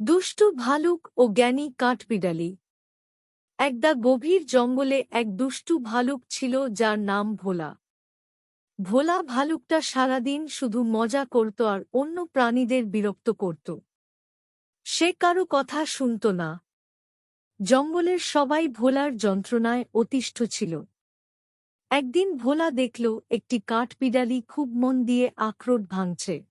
দুষ্টু, ভালুক ও জ্ঞানী কাঠবিড়ালি। একদা গভীর জঙ্গলে এক দুষ্টু ভালুক ছিল যার নাম ভোলা। ভোলা ভালুকটা সারাদিন শুধু মজা করত আর অন্য প্রাণীদের বিরক্ত করত। সে কারও কথা শুনত না। জঙ্গলের সবাই ভোলার যন্ত্রণায় অতিষ্ঠ ছিল। একদিন ভোলা দেখল একটি কাঠবিড়ালি খুব মন দিয়ে আখরোট ভাঙছে।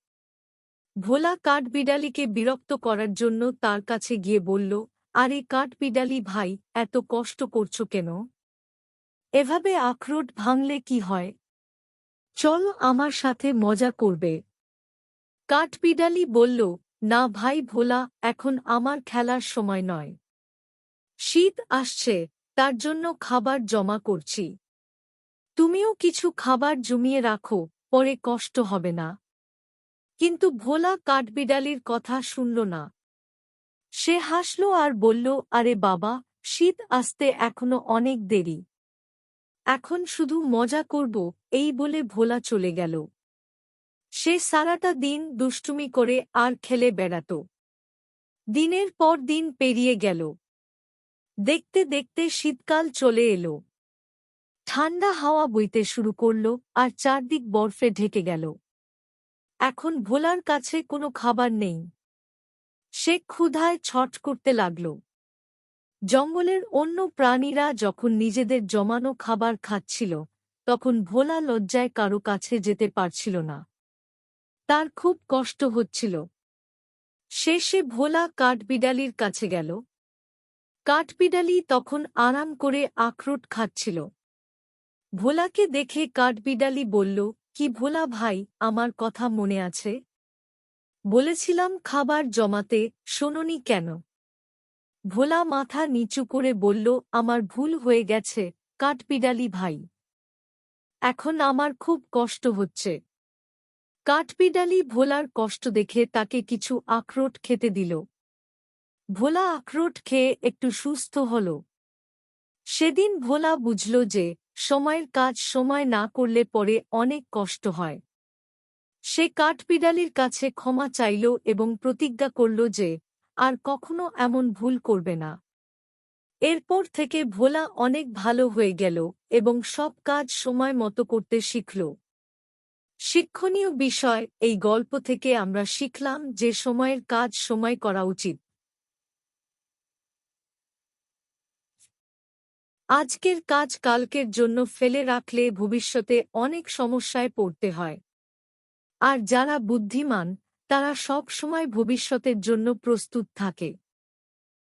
ভোলা কাঠবিড়ালিকে বিরক্ত করার জন্য তার কাছে গিয়ে বলল, আরে কাঠবিড়ালি ভাই, এত কষ্ট করছ কেন? এভাবে আখরোট ভাঙলে কি হয়? চল আমার সাথে মজা করবে। কাঠবিড়ালি বলল, না ভাই ভোলা, এখন আমার খেলার সময় নয়। শীত আসছে, তার জন্য খাবার জমা করছি। তুমিও কিছু খাবার জমিয়ে রাখো, পরে কষ্ট হবে না। কিন্তু ভোলা কাঠবিড়ালির কথা শুনল না। সে হাসল আর বলল, আরে বাবা, শীত আসতে এখনও অনেক দেরি। এখন শুধু মজা করব, এই বলে ভোলা চলে গেল। সে সারাটা দিন দুষ্টুমি করে আর খেলে বেড়াত। দিনের পর দিন পেরিয়ে গেল। দেখতে দেখতে শীতকাল চলে এলো। ঠান্ডা হাওয়া বইতে শুরু করল আর চারদিক বরফে ঢেকে গেল। এখন ভোলার কাছে কোনো খাবার নেই। সে ক্ষুধায় ছট করতে লাগল। জঙ্গলের অন্য প্রাণীরা যখন নিজেদের জমানো খাবার খাচ্ছিল, তখন ভোলা লজ্জায় কারও কাছে যেতে পারছিল না। তার খুব কষ্ট হচ্ছিল। শেষে ভোলা কাঠবিড়ালির কাছে গেল। কাঠবিড়ালি তখন আরাম করে আখরোট খাচ্ছিল। ভোলাকে দেখে কাঠবিড়ালি বলল কি ভোলা ভাই, আমার কথা মনে আছে? বলেছিলাম খাবার জমাতে, শোননি কেন? ভোলা মাথা নিচু করে বলল, আমার ভুল হয়ে গেছে কাঠবিড়ালি ভাই। এখন আমার খুব কষ্ট হচ্ছে। কাঠবিড়ালি ভোলার কষ্ট দেখে তাকে কিছু আখরোট খেতে দিল। ভোলা আখরোট খেয়ে একটু সুস্থ হল। সেদিন ভোলা বুঝল যে সময়ের কাজ সময় না করলে পরে অনেক কষ্ট হয়। সে কাঠবিড়ালির কাছে ক্ষমা চাইল এবং প্রতিজ্ঞা করল যে, আর কখনো এমন ভুল করবে না। এরপর থেকে ভোলা অনেক ভালো হয়ে গেল এবং সব কাজ সময় মতো করতে শিখল। শিক্ষণীয় বিষয় এই গল্প থেকে আমরা শিখলাম যে, সময়ের কাজ সময় করা উচিত। আজকের কাজ কালকের জন্য ফেলে রাখলে ভবিষ্যতে অনেক সমস্যায় পড়তে হয়। আর যারা বুদ্ধিমান, তারা সব সময় ভবিষ্যতের জন্য প্রস্তুত থাকে।